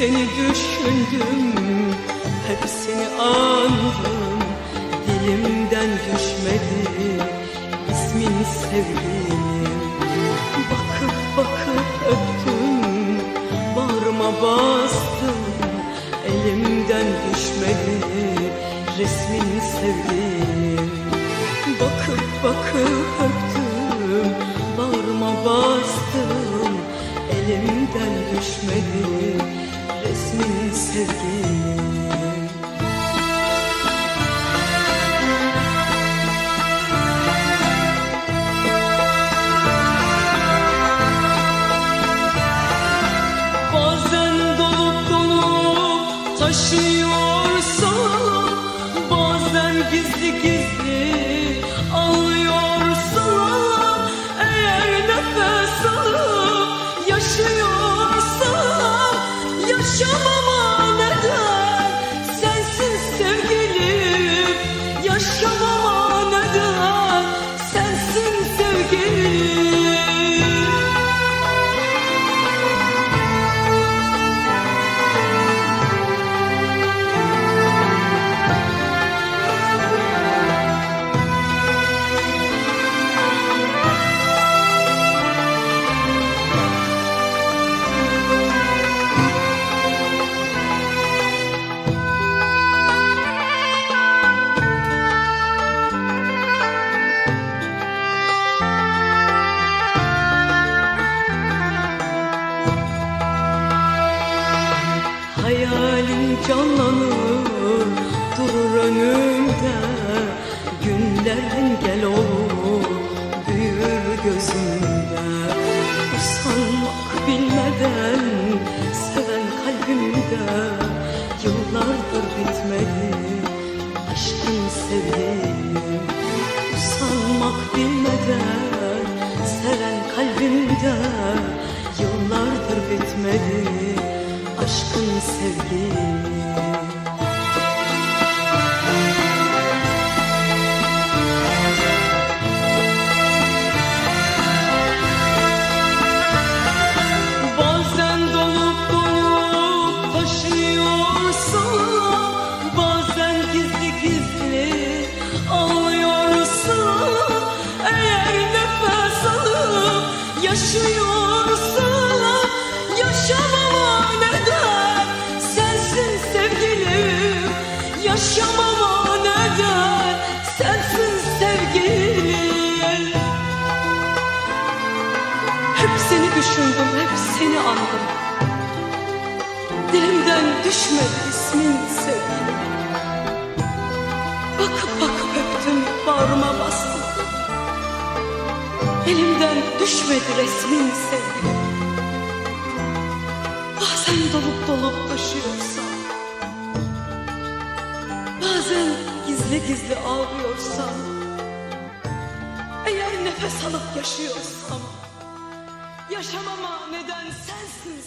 seni düşündüm Hep seni andım. Dilimden düşmedi ismin sevdiğim Bakıp bakıp öptüm Bağrıma bastım. Elimden düşmedi resmin sevdiğim Bakıp bakıp öptüm Bağrıma bastım Elimden düşmedi resmin sevdiğim Bazen dolup dolup taşıyorsa Bazen gizli gizli Hayalin canlanır durur önümde. Günler engel olur büyür gözümde. Usanmak bilmeden seven kalbimde. Yıllardır bitmedi aşkın sevdiğim. Usanmak bilmeden seven kalbimde. Yıllardır bitmedi aşkın sevdiğim Bazen dolup dolup taşıyorsa Bazen gizli gizli ağlıyorsa Eğer nefes alıp yaşıyorsa Yaşamama neden sensin sevgilim hep seni düşündüm, hep seni andım. Dilimden düşmedi ismin sevgilim. Bakıp bakıp öptüm, bağrıma bastım. Elimden düşmedi resmin sevgilim. Bazen dolup dolup taşıyorsam, gizli gizli ağlıyorsam, eğer nefes alıp yaşıyorsam, Yaşamama neden sensin